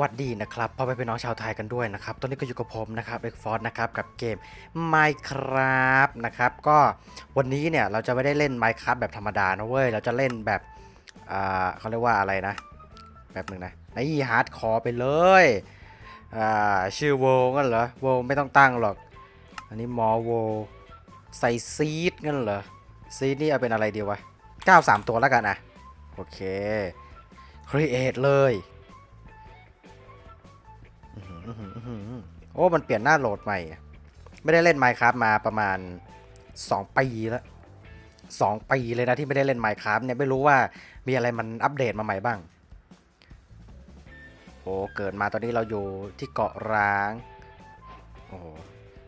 สวัสดีนะครับพ่อแม่พี่น้องชาวไทยกันด้วยนะครับ ตอนนี้ก็อยู่กับผมนะครับเอ็กฟอร์นะครับกับเกม Minecraft นะครับ ก็วันนี้เนี่ยเราจะไม่ได้เล่น Minecraft แบบธรรมดานะเว้ย เราจะเล่นแบบอ่าเขาเรียกว่าอะไรนะ แบบหนึ่งนะไอ้ฮาร์ดคอร์ไปเลยอ่าชื่อโวงั้นเหรอโวไม่ต้องตั้งหรอก อันนี้มอโวใส่ซีดงั้นเหรอซีดนี่เอาเป็นอะไรดีวะ 9 3 ตัวแล้วกันอะโอเค create เลย อ้มันเปลี่ยนหน้าโหลดใหม่ ไม่ได้เล่น Minecraft มาประมาณ 2 ปีแล้ว 2 ปีเลยนะที่ไม่ได้เล่น Minecraft เนี่ยไม่รู้ว่ามีอะไรมันอัปเดตมาใหม่บ้าง โอ้เกิดมาตอนนี้เราอยู่ที่เกาะร้าง โอ้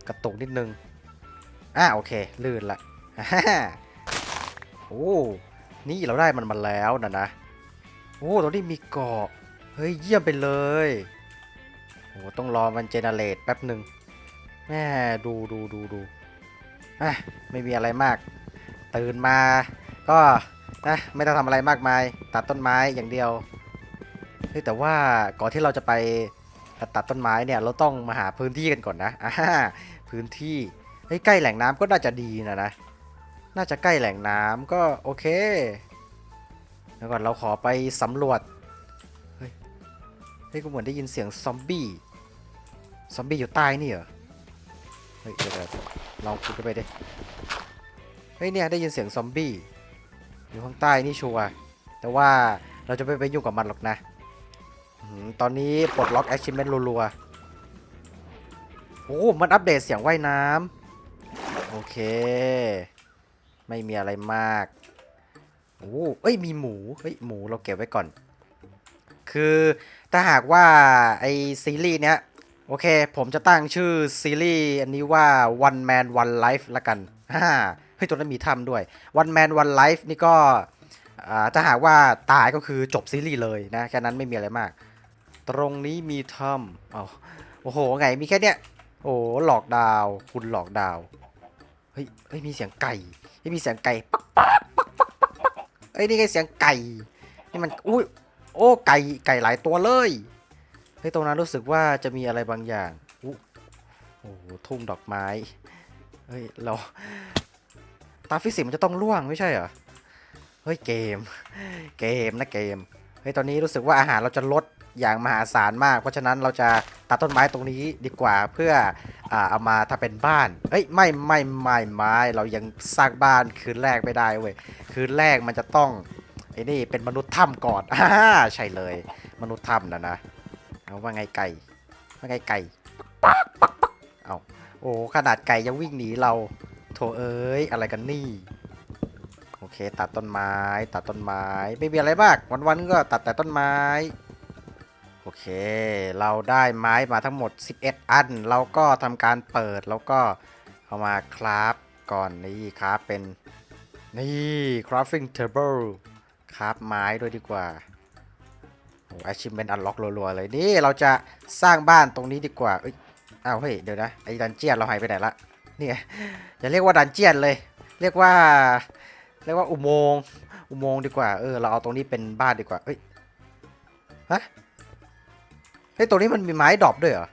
กระตุกนิดนึง อะโอเค ลื่นละฮ่าโอ้นี่เราได้มันมาแล้วนะนะ โอ้ตอนนี้มีเกาะ เฮ้ยเยี่ยมไปเลย โอ้ต้องรอมันเจเนเรตแป๊บหนึ่งแม่ดูดูดูดูอะไม่มีอะไรมาก ตื่นมา ก็นะไม่ต้องทำอะไรมากมาย ตัดต้นไม้อย่างเดียวเฮ้แต่ว่าก่อนที่เราจะไปตัดต้นไม้เนี่ยเราต้องมาหาพื้นที่กันก่อนนะอ่าพื้นที่เฮ้ยใกล้แหล่งน้ำก็น่าจะดีนะนะ น่าจะใกล้แหล่งน้ำก็โอเค แล้วก่อนเราขอไปสำรวจ เฮ้ยกูเหมือนได้ยินเสียงซอมบี้ ซอมบี้อยู่ใต้นี่เหรอ เฮ้ยเดี๋ยวเดี๋ยวลองขุดเข้าไปดิ เฮ้ยเนี่ยได้ยินเสียงซอมบี้อยู่ข้างใต้นี่ชัวร์แต่ว่าเราจะไม่ไปยุ่งกับมันหรอกนะอตอนนี้ปลดล็อก achievement รัวๆ โอ้ มันอัปเดตเสียงว่ายน้ำ โอเค ไม่มีอะไรมาก โอ้เอ้ย มีหมู เฮ้ย หมูเราเก็บไว้ก่อน คือ ถ้าหากว่าไอซีรีส์เนี้ยโอเค ผมจะตั้งชื่อซีรีส์อันนี้ว่า one man one life ละกันฮ่าเฮ้ยตัวนั้นมีถ้ำด้วย one man one life นี่ก็อ่าถ้าหากว่าตายก็คือจบซีรีส์เลยนะแค่นั้นไม่มีอะไรมาก ตรงนี้มีถ้ำเอาโอ้โห ไงมีแค่เนี้ยโอ้หลอกดาว คุณหลอกดาว เฮ้ยเฮ้ยมีเสียงไก่เฮ้ยมีเสียงไก่ปักปักปักปักปักปักเอ้ยนี่ไงเสียงไก่นี่มันอุ้ย โอ้ไก่ไก่หลายตัวเลยเฮ้ยตรงนั้นรู้สึกว่าจะมีอะไรบางอย่างโอ้โหทุ่งดอกไม้เฮ้ยเราตาฟิสิกมันจะต้องล่วงไม่ใช่เหรอเฮ้ยเกม เกมนะเกมเฮ้ยตอนนี้รู้สึกว่าอาหารเราจะลดอย่างมหาศาลมาก เพราะฉะนั้นเราจะตัดต้นไม้ตรงนี้ดีกว่าเพื่ออ่าเอามาทำเป็นบ้านเฮ้ยไม่ไม่ไม่ไม่เรายังสร้างบ้านคืนแรกไม่ได้เว้ยคืนแรกมันจะต้อง ไอ้นี่เป็นมนุษย์ถ้ำก่อนอ่าใช่เลย มนุษย์ถ้ำนะนะเอาว่าไงไก่ว่าไงไก่ปักปักปักเอาโอ้ขนาดไก่ยังวิ่งหนีเราโถเอ้ยอะไรกันนี่โอเค ตัดต้นไม้ ตัดต้นไม้ไม่มีอะไรมากวันๆก็ตัดแต่ต้นไม้โอเค เราได้ไม้มาทั้งหมด 11 อัน เราก็ทำการเปิดแล้วก็เอามาคราฟก่อนนี่คราฟเป็นนี่ crafting table คราฟไม้ด้วยดีกว่าโอ้ achievement unlock รัวๆเลยนี่เราจะสร้างบ้านตรงนี้ดีกว่าเอ้ยอ้าวเฮ้ยเดี๋ยวนะไอ้ดันเจียนเราหายไปไหนละนี่อย่าเรียกว่าดันเจียนเลย เรียกว่าเรียกว่าอุโมงค์อุโมงค์ดีกว่าเออเราเอาตรงนี้เป็นบ้านดีกว่าเอ้ยฮะเฮ้ยตรงนี้มันมีไม้ดรอปด้วยเหรอ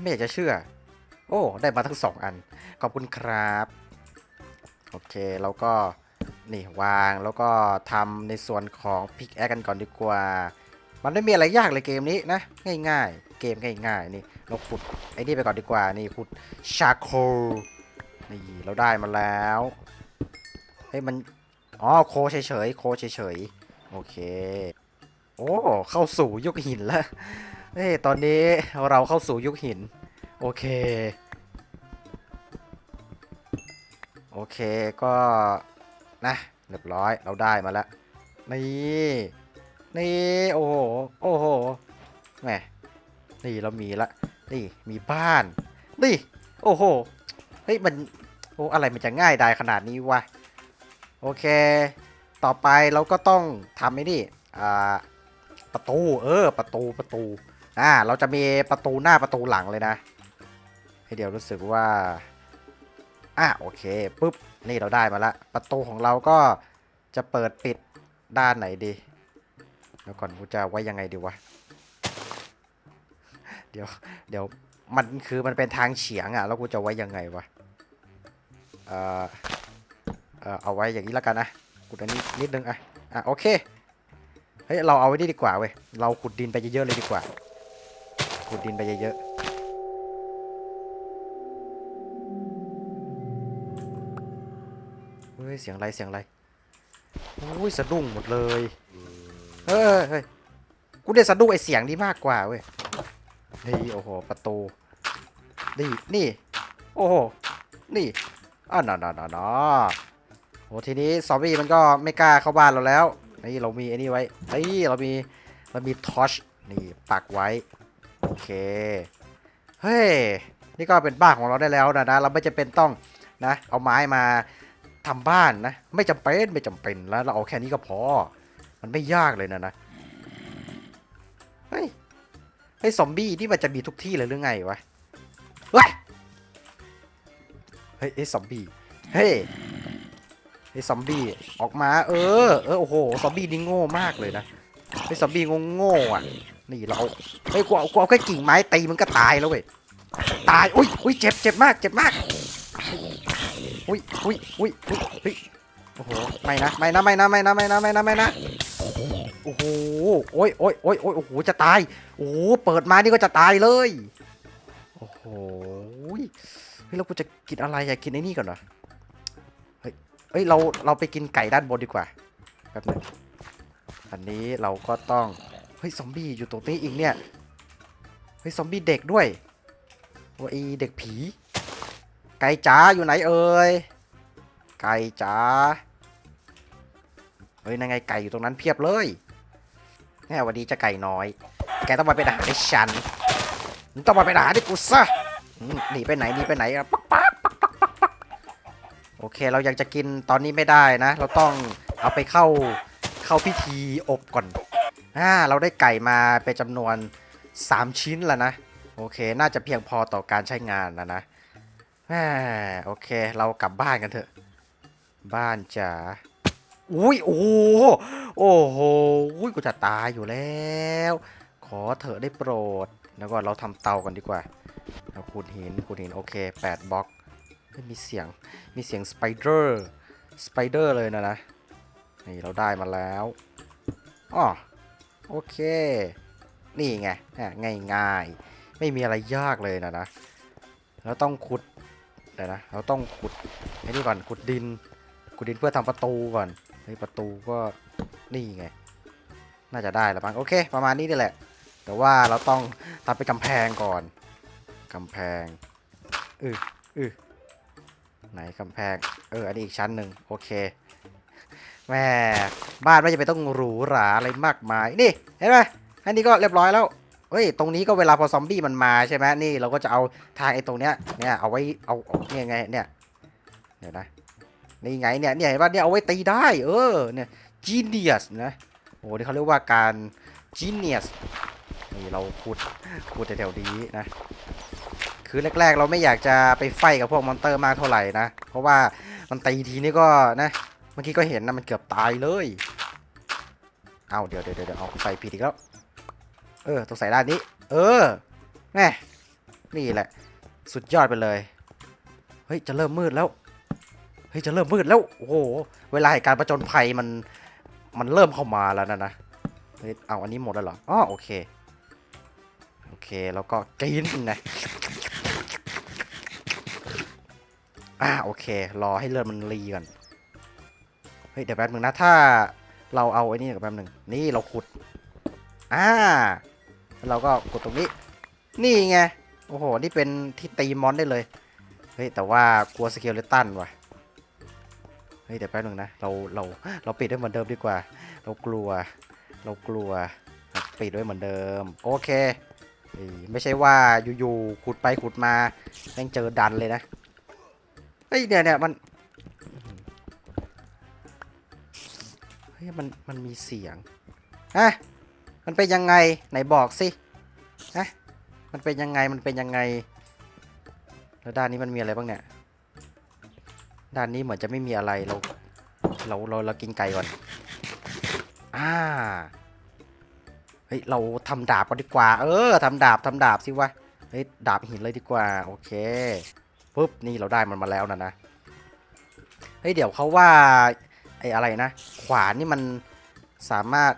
ไม่อยากจะเชื่อ โอ้ ได้มาทั้งสองอัน ขอบคุณครับ โอเคเราก็ นี่วางแล้วก็ทำในส่วนของพิกแอคกันก่อนดีกว่า มันไม่มีอะไรยากเลยเกมนี้นะ ง่ายๆ เกมง่ายๆ นี่เราขุดไอ้นี่ไปก่อนดีกว่านี่ขุดชาโคนี่เราได้มาแล้วเฮ้ยมันอ๋อโคเฉยๆโคเฉยๆโอเค โอ้เข้าสู่ยุคหินแล้วเฮ้ยตอนนี้เราเข้าสู่ยุคหิน โอเค โอเคก็ นะเรียบร้อยเราได้มาแล้ว นี่นี่โอ้โหโอ้โหแหมนี่เรามีละ นี่มีบ้าน นี่ โอ้โหเฮ้ยมันโอ้อะไรมันจะง่ายได้ขนาดนี้วะโอเค ต่อไปเราก็ต้องทำไอ้นี่อ่าประตูเออประตูประตูอ่าเราจะมีประตูหน้าประตูหลังเลยนะให้เดี๋ยวรู้สึกว่าอะโอเคปุ๊บ นี่เราได้มาละ ประตูของเราก็จะเปิดปิดด้านไหนดีแล้วก่อนกูจะไว้ยังไงดีวะ เดี๋ยวเดี๋ยวมันคือมันเป็นทางเฉียงอะ่ะ แล้วกูจะไว้ยังไงวะ เอ่อเออเอาไว้อย่างนี้แล้วกันนะขุดอันนี้นิดนึงอะ อะโอเค เฮ้ยเราเอาไว้นี่ดีกว่าเว้ย เราขุดดินไปเยอะๆเลยดีกว่า ขุดดินไปเยอะๆ เสียงอะไรเสียงอะไรโอ้ยสะดุ้งหมดเลยเฮ้ยเฮ้ยกูได้สะดุ้งไอเสียงนี้มากกว่าเว้ยเฮ้ยโอ้โหประตูนี่นี่ โอ้โหนี่อ่าน่าน่าน่าน่าโหทีนี้ซอมบี้มันก็ไม่กล้าเข้าบ้านเราแล้วนี่เรามีไอ้นี่ไว้เฮ้ยเรามีเรามีทอชนี่ปักไว้โอเคเฮ้ยนี่ก็เป็นบ้านของเราได้แล้วนะนะเราไม่จะเป็นต้องนะเอาไม้มา ทำบ้านนะ ไม่จำเป็นไม่จำเป็นแล้ว เราเอาแค่นี้ก็พอ มันไม่ยากเลยนะนะเฮ้ยเฮ้ซอมบี้นี่มันจะมีทุกที่เลยหรือไงวะเฮ้ยเฮ้ยไอ้ซอมบี้เฮ้ยไอ้ซอมบี้ออกมา เออเออโอ้โหซอมบี้นี่โง่มากเลยนะไอ้ซอมบี้งงโง่อะนี่เราเอาเฮ้ยกูเอากูเอาแค่กิ่งไม้ตีมันก็ตายแล้วเว้ยตายอุ้ยอุ้ยเจ็บเจ็บมากเจ็บมาก อุ้ยอุ้ยอุ้ยอุ้ยเฮ้ยโอ้โหไม่นะไม่นะไม่นะไม่นะไม่นะไม่นะไม่นะโอ้โหโอ้ยโอ้ยโอ้ยโอ้ยโอ้โหจะตายโอ้โหเปิดมานี่ก็จะตายเลยโอ้โหเฮ้ยแล้วกูจะกินอะไรอยากกินไอ้นี่ก่อนเหรอเฮ้ยเฮ้ยเราเราไปกินไก่ด้านบนดีกว่าแป๊บนึงอันนี้เราก็ต้องเฮ้ยซอมบี้อยู่ตรงนี้อีกเนี่ยเฮ้ยซอมบี้เด็กด้วยโอ้ยเด็กผี ไก่จ๋าอยู่ไหนเอ่ยไก่จ๋าเฮ้ยนั่นไงไก่อยู่ตรงนั้นเพียบเลยแน่วันนี้จะไก่น้อย แกต้องมาเป็นอาหารให้ฉันมึงต้องมาเป็นอาหารให้กูซะหนีไปไหนหนีไปไหนอะปักปักปักปักปักปักโอเคเรายังจะกินตอนนี้ไม่ได้นะ เราต้องเอาไปเข้าเข้าพิธีอบก่อนอ่าเราได้ไก่มาเป็นจำนวน 3 ชิ้นแล้วนะ โอเค น่าจะเพียงพอต่อการใช้งานแล้วนะ อ่าโอเค เรากลับบ้านกันเถอะ บ้านจ๋าอุ้ยโอ้โหโอ้โหอุ้ยกูจะตายอยู่แล้ว ขอเถอะได้โปรด แล้วก็เราทำเตากันดีกว่าเราขุดหินขุดหินโอเค8บล็อกเฮ้ยมีเสียงมีเสียงสไปเดอร์สไปเดอร์เลยนะนะนี่เราได้มาแล้วอ๋อโอเค นี่ไงอะง่ายไม่มีอะไรยากเลยนะนะ เราต้องขุด ดี๋ยวนะเราต้องขุดไอ้นี่ก่อนขุดดินขุดดินเพื่อทำประตูก่อนเฮ้ยประตูก็นี่ไง น่าจะได้แล้วมั้งโอเค ประมาณนี้นี่แหละ แต่ว่าเราต้องทำเป็นกำแพงก่อน กำแพงอืออือไหนกำแพงเอออันนี้อีกชั้นหนึ่งโอเคแม่บ้านไม่จะไปนต้องหรูหราอะไรมากมายนี่เห็นไหมอันนี้ก็เรียบร้อยแล้ว เฮ้ย ตรงนี้ก็เวลาพอซอมบี้มันมาใช่ไหมนี่เราก็จะเอาทางไอ้ตรงเนี้ย เนี่ยเอาไว้เอาเอาเนี่ยไงเนี่ย เดี๋ยวนะ นี่ไงเนี่ย เนี่ยเห็นป่ะเนี่ยเอาไว้ตีได้ เออ เนี่ย genius นะ โอ้นี่เขาเรียกว่าการ genius นี่เราขุดขุดแถวๆนี้นะ คือแรกๆ เราไม่อยากจะไปไฟกับพวกมอนเตอร์มากเท่าไหร่นะ เพราะว่ามันตีทีนี่ก็นะ เมื่อกี้ก็เห็นนะมันเกือบตายเลย เอาเดี๋ยวเดี๋ยวเดี๋ยวเอาใส่ผิดอีกแล้ว เออต้องใส่ด้านนี้ เออแม่นี่แหละ สุดยอดไปเลย เฮ้ย จะเริ่มมืดแล้ว เฮ้ย จะเริ่มมืดแล้ว โอ้โห เวลาเหตุการ์ประจนภัยมัน มันเริ่มเข้ามาแล้วนะนะเฮ้ยเอาอันนี้หมดแล้วเหรออ๋อโอเค โอเค แล้วก็กินนะอ่าโอเค รอให้เลือดมันรีก่อน เฮ้ย เดี๋ยวแป๊บนึงนะ ถ้าเราเอาไอ้นี่กับแป๊บนึง นี่เราขุด อ่า แล้วเราก็ขุดตรงนี้ นี่ไง โอ้โห นี่เป็นที่ตีมอนได้เลย เฮ้ย แต่ว่ากลัวสเกลเลตันว่ะ เฮ้ย เดี๋ยวแป๊บนึงนะ เรา เรา เราปิดไว้เหมือนเดิมดีกว่า เรากลัว เรากลัว ปิดไว้เหมือนเดิม โอเค ไม่ใช่ว่าอยู่ๆขุดไปขุดมาแม่งเจอดันเลยนะ เฮ้ย เนี่ยเนี่ยมันเฮ้ยมัน มันมีเสียงฮะ มันเป็นยังไงไหนบอกสิฮะมันเป็นยังไงมันเป็นยังไง แล้วด้านนี้มันมีอะไรบ้างเนี่ย ด้านนี้เหมือนจะไม่มีอะไรเราเราเราเรากินไก่ก่อนอ่าเฮ้ยเราทำดาบกันดีกว่า เออทำดาบทำดาบสิวะเฮ้ยดาบหินเลยดีกว่าโอเคปุ๊บนี่เราได้มันมาแล้วนะนะเฮ้ยเดี๋ยวเขาว่าไอ้อะไรนะ ขวานนี่มันสามารถ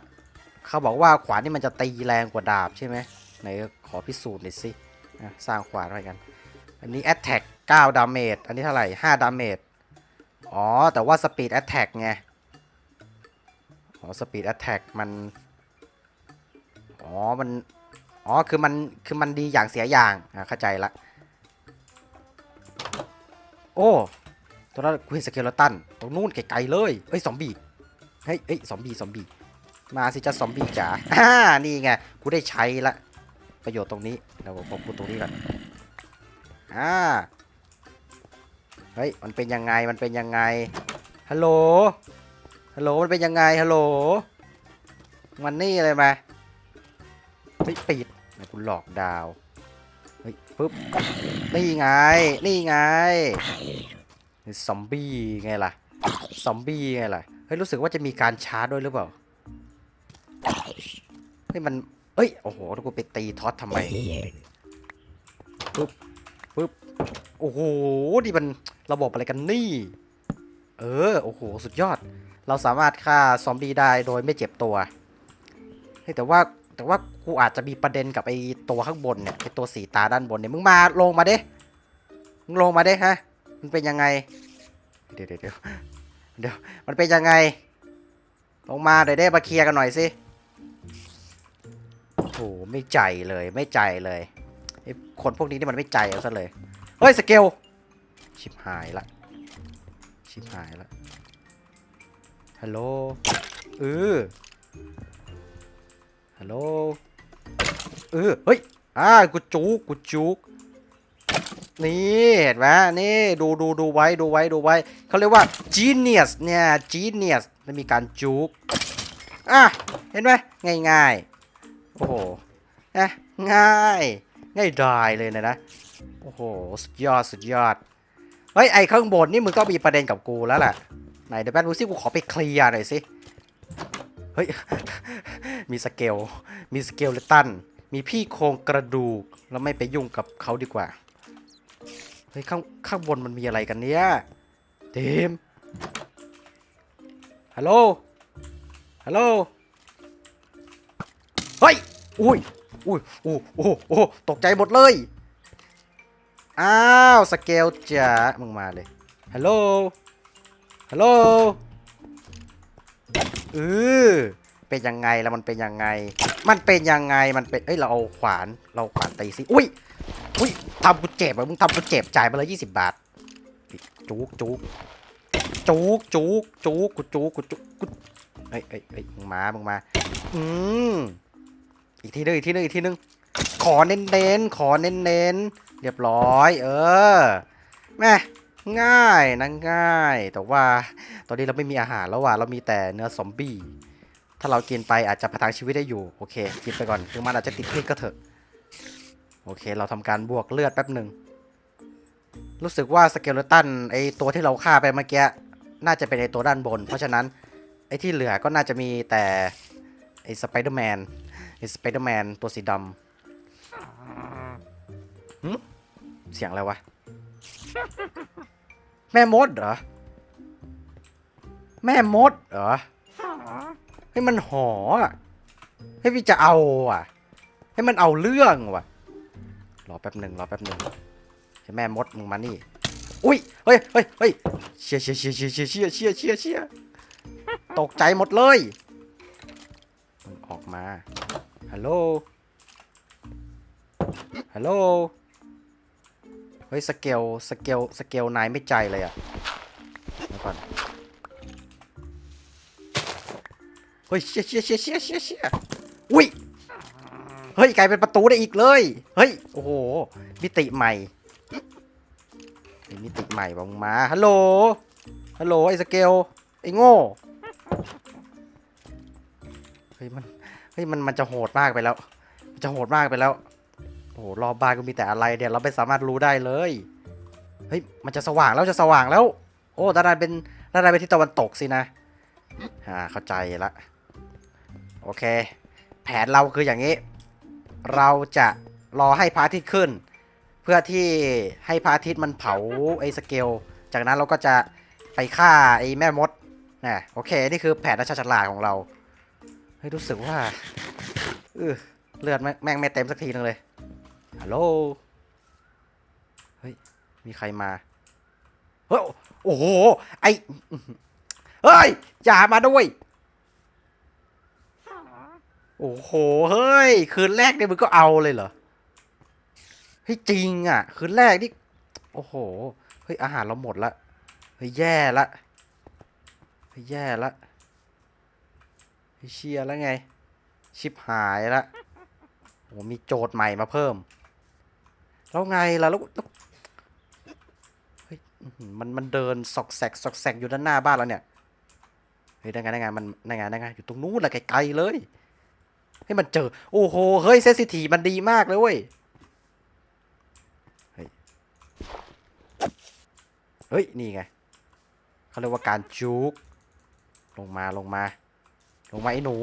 เขาบอกว่าขวานนี่มันจะตีแรงกว่าดาบใช่ไหมไหนขอพิสูจน์หน่อยสิสร้างขวานอะไรกัน อันนี้ attack 9ดาเมจอันนี้เท่าไหร่5ดาเมจอ๋อ แต่ว่า speed attack ไง อ๋อ speed attack มัน อ๋อ มัน อ๋อ คือมัน คือมันดีอย่างเสียอย่าง อะเข้าใจละ โอ้ตัวนั้นกูเห็นสเกลตัน ตรงนู้นไกลๆเลย เอ้ย ซอมบี้ เฮ้ยเฮ้ย ซอมบี้ ซอมบี้ มาสิจ้าซอมบี้จ๋าอ่านี่ไง กูได้ใช้ละ ประโยชน์ตรงนี้เดี๋ยวผมพูดตรงนี้ก่อน อ่า เฮ้ย มันเป็นยังไง มันเป็นยังไง ฮัลโหล ฮัลโหล มันเป็นยังไง ฮัลโหล มันนี่เลยมาเฮ้ยปิดนะคุณหลอกดาว เฮ้ยปึ๊บ นี่ไง นี่ไง ซอมบี้ไงล่ะ ซอมบี้ไงล่ะ เฮ้ย รู้สึกว่าจะมีการชาร์จด้วยหรือเปล่า เฮ้ยมันเอ้ย โอ้โหแล้วกูไปตีท็อตทำไม ปึ๊บ ปึ๊บ โอ้โห นี่มันระบบอะไรกันนี่ เออ โอ้โห สุดยอด เราสามารถฆ่าซอมบี้ได้โดยไม่เจ็บตัวเฮ้ยแต่ว่าแต่ว่ากูอาจจะมีประเด็นกับไอ้ตัวข้างบนเนี่ยไอ้ตัวสีตาด้านบนเนี่ย มึงมาลงมาเด้มึงลงมาเด้ฮะ มันเป็นยังไง เดี๋ยวเดี๋ยวเดี๋ยวเดี๋ยวมันเป็นยังไง ลงมาเดี๋ยวได้มาเคลียร์กันหน่อยสิ โอ้โหไม่ใจเลยไม่ใจเลยไอ้คนพวกนี้นี่มันไม่ใจเอาซะเลย เฮ้ยสเกลชิบหายละ ชิบหายละฮัลโหลเออฮัลโหลเออเฮ้ยอ่ากูจุกกูจุกนี่เห็นไหมนี่ดูดูดูไว้ดูไว้ดูไว้เขาเรียกว่า genius เนี่ย genius มันมีการจุกอะเห็นไหมง่ายง่ายๆ โอ้โหนะง่าย ง่ายดายเลยนะนะ โอ้โห สุดยอด สุดยอด เฮ้ย ไอ้ข้างบนนี่มึงต้องมีประเด็นกับกูแล้วแหละไหนเดี๋ยวแป๊บดูสิกูขอไปเคลียร์หน่อยสิ เฮ้ย มีสเกล มีสเกลเลตัน มีพี่โครงกระดูก แล้วไม่ไปยุ่งกับเขาดีกว่า เฮ้ย ข้างข้างบนมันมีอะไรกันเนี่ยเทมฮัลโหล ฮัลโหลเฮ้ย อุ้ย อุ้ยโอ้โอ้โอ้ตกใจหมดเลย อ้าว สเกลจ๋า มึงมาเลย ฮัลโหล ฮัลโหลเออเป็นยังไงแล้วมันเป็นยังไง มันเป็นยังไง มันเป็น เอ้ย เราเอาขวาน เราขวานตีสิ อุ้ย อุ้ยทำกูเจ็บอะมึงทำกูเจ็บ จ่ายมาเลยยี่สิบบาท จุกจุกจุกจุกจุกกูจุกกูจุกกูเฮ้ยเฮ้ยเฮ้ยมึงมา มึงมา อืม อีกทีนึงอีกทีนึงอีกทีนึงขอเน้นเน้นๆขอเน้นเน้นๆเรียบร้อย เออแม่ง่ายนะง่าย แต่ว่าตอนนี้เราไม่มีอาหารแล้วว่ะเรามีแต่เนื้อซอมบี้ถ้าเรากินไปอาจจะประทังชีวิตได้อยู่โอเค กินไปก่อนถึงมันอาจจะติดพิษก็เถอะโอเค เราทำการบวกเลือดแป๊บหนึ่งรู้สึกว่าสเกลตันไอตัวที่เราฆ่าไปเมื่อกี้น่าจะเป็นไอตัวด้านบน เพราะฉะนั้นไอที่เหลือก็น่าจะมีแต่ไอสไปเดอร์แมน ไอสไปเดอร์แมนตัวสีดำหึเสียงอะไรวะ แม่มดเหรอ แม่มดเหรอให้มันหออะให้พี่จะเอาอะให้มันเอาเรื่องว่ะ รอแป๊บหนึ่งรอแป๊บหนึ่งให้แม่มดมึงมานี่ อุ้ย เฮ้ยเฮ้ยเฮ้ยเชียเชียเชียเชียเชียเชียเชียเชียเชียตกใจหมดเลยมึงออกมา ฮัลโหล ฮัลโหล เฮ้ย สเกล สเกล สเกลนายไม่ใจเลยอะเดี๋ยวก่อน เฮ้ยเชี่ยเชี่ยเชี่ยเชี่ยเชี่ยเชี่ยอุ้ย เฮ้ย กลายเป็นประตูได้อีกเลย เฮ้ย โอ้โห มิติใหม่ มิติใหม่บองมา ฮัลโหล ฮัลโหลไอ้สเกล ไอ้โง่ เฮ้ยมัน เฮ้ยมันมันจะโหดมากไปแล้ว มันจะโหดมากไปแล้วโอ้โหรอบบ้านก็มีแต่อะไรเดี๋ยวเราไม่สามารถรู้ได้เลยเฮ้ยมันจะสว่างแล้วจะสว่างแล้ว โอ้ด้านในเป็นด้านในเป็นที่ตะวันตกสินะอ่าเข้าใจละโอเค แผนเราคืออย่างนี้ เราจะรอให้พระอาทิตย์ขึ้น เพื่อที่ให้พระอาทิตย์มันเผาไอ้สเกลจากนั้นเราก็จะไปฆ่าไอ้แม่มดนะโอเค นี่คือแผนราชาฉลาดของเรา ฮ้ยรู้สึกว่าเออเลือดแม่งแม่งไม่เต็มสักทีนึงเลยฮัลโหลเฮ้ยมีใครมาเฮ้ยโอ้โหไอเฮ้ยอย่ามาด้วยโอ้โหเฮ้ยคืนแรกเนี่ยมึงก็เอาเลยเหรอเฮ้ยจริงอะ คืนแรกนี่โอ้โหเฮ้ยอาหารเราหมดละเฮ้ยแย่ละเฮ้ยแย่ละ เฮ้ยเชียแล้วไง ชิบหายละโอ้มีโจทย์ใหม่มาเพิ่ม แล้วไงล่ะแล้วเฮ้ยมันมันเดินซอกแซกซอกแซกอยู่ด้านหน้าบ้านแล้วเนี่ยเฮ้ยได้ไงได้ไงมันได้ไงได้ไงอยู่ตรงนู้นแหละไกลๆเลยให้มันเจอ โอ้โหเฮ้ยเซนซิทีมันดีมากเลยเว้ยเฮ้ยเฮ้ยนี่ไงเขาเรียกว่าการจุกลงมาลงมา ลงมาไอ้หนู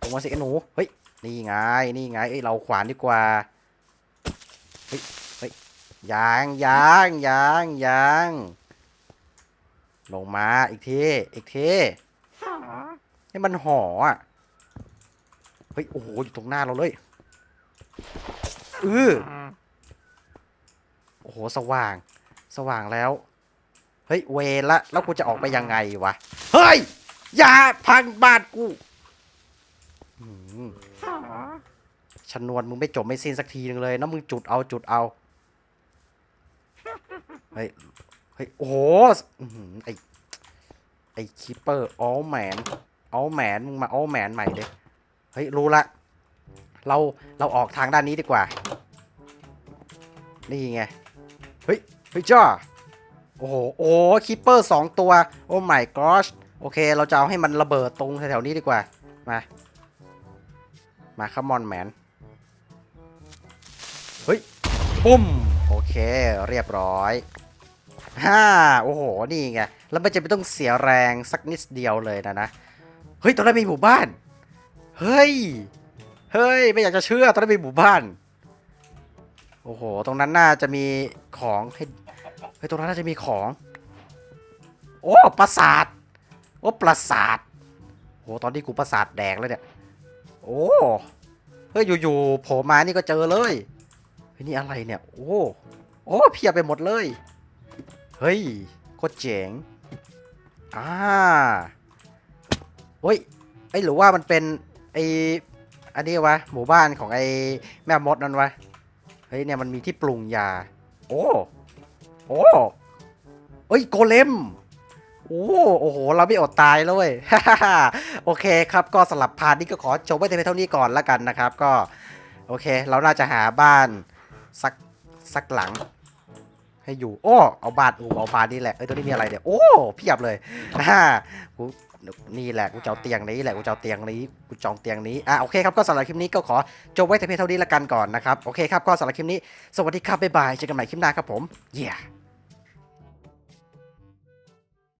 ลงมาสิไอ้หนู เฮ้ย นี่ไง นี่ไง เอ้ย เราขวานดีกว่า เฮ้ย เฮ้ยยางยางยางยางลงมาอีกที อีกทีให้มันห่ออะ เฮ้ย โอ้โห อยู่ตรงหน้าเราเลยเออโอ้โห สว่าง สว่างแล้ว เฮ้ย เวละ แล้วกูจะออกไปยังไงวะ เฮ้ย อย่าพังบ้านกูชนวนมึงไม่จบไม่สิ้นสักทีหนึ่งเลยนะมึงจุดเอาจุดเอา เฮ้ย เฮ้ย โอ้โหไอไอคิปเปอร์ออลแมนออลแมนมึงมาออลแมนใหม่เด้เฮ้ย รู้ละ เราเราออกทางด้านนี้ดีกว่า นี่ไง เฮ้ย เฮ้ยจ้าโอ้โห โอ้คิปเปอร์สองตัว โอ้ my gosh โอเค เราจะเอาให้มันระเบิดตรงแถวๆนี้ดีกว่า มา มาคัมมอนแมน เฮ้ย ปุ้ม โอเค เรียบร้อยฮ่าโอ้โห นี่ไง แล้วมันจะไม่ต้องเสียแรงสักนิดเดียวเลยนะนะ เฮ้ย ตอนนั้นมีหมู่บ้าน เฮ้ย เฮ้ย ไม่อยากจะเชื่อ ตอนนั้นมีหมู่บ้าน โอ้โห ตรงนั้นน่าจะมีของให้เฮ้ย ตรงนั้นน่าจะมีของ โอ้ ปราสาท โอ้ปราสาทโอ้ตอนนี้กูปราสาทแดงแล้วเนี่ย โอ้เฮ้ยอยู่ๆโผล่มานี่ก็เจอเลยเฮ้ยนี่อะไรเนี่ย โอ้โอ้เพียบไปหมดเลย เฮ้ยโคตรเจ๋งอ่าเฮ้ยไอยหรือว่ามันเป็นไออันนี้วะหมู่บ้านของไอแม่มดนั่นวะเฮ้ยเนี่ยมันมีที่ปรุงยา โอ้โอ้เอ้ยโกเลม โอ้โอ้โห เราไม่อดตายแล้วเว้ยโอเคครับก็สลับพาร์ทนี้ก็ขอจบไว้แต่เพียงเท่านี้ก่อนแล้วกันนะครับ ก็ โอเค เราน่าจะหาบ้านสักสักหลัง ให้อยู่ โอ้เอาบานอูเอาบานนี่แหละเอ้ยตัวนี้มีอะไรเนี่ยโอ้เพียบเลยฮ่ากูนี่แหละกูจะเอาเตียงนี้แหละกูจะเอาเตียงนี้กูจองเตียงนี้อะโอเคครับก็สำหรับคลิปนี้ก็ขอจบไว้แต่เพียงเท่านี้ละกันก่อนนะครับโอเคครับก็สำหรับคลิปนี้สวัสดีครับบ๊ายบายเจอกันใหม่คลิปหน้าครับผมเย้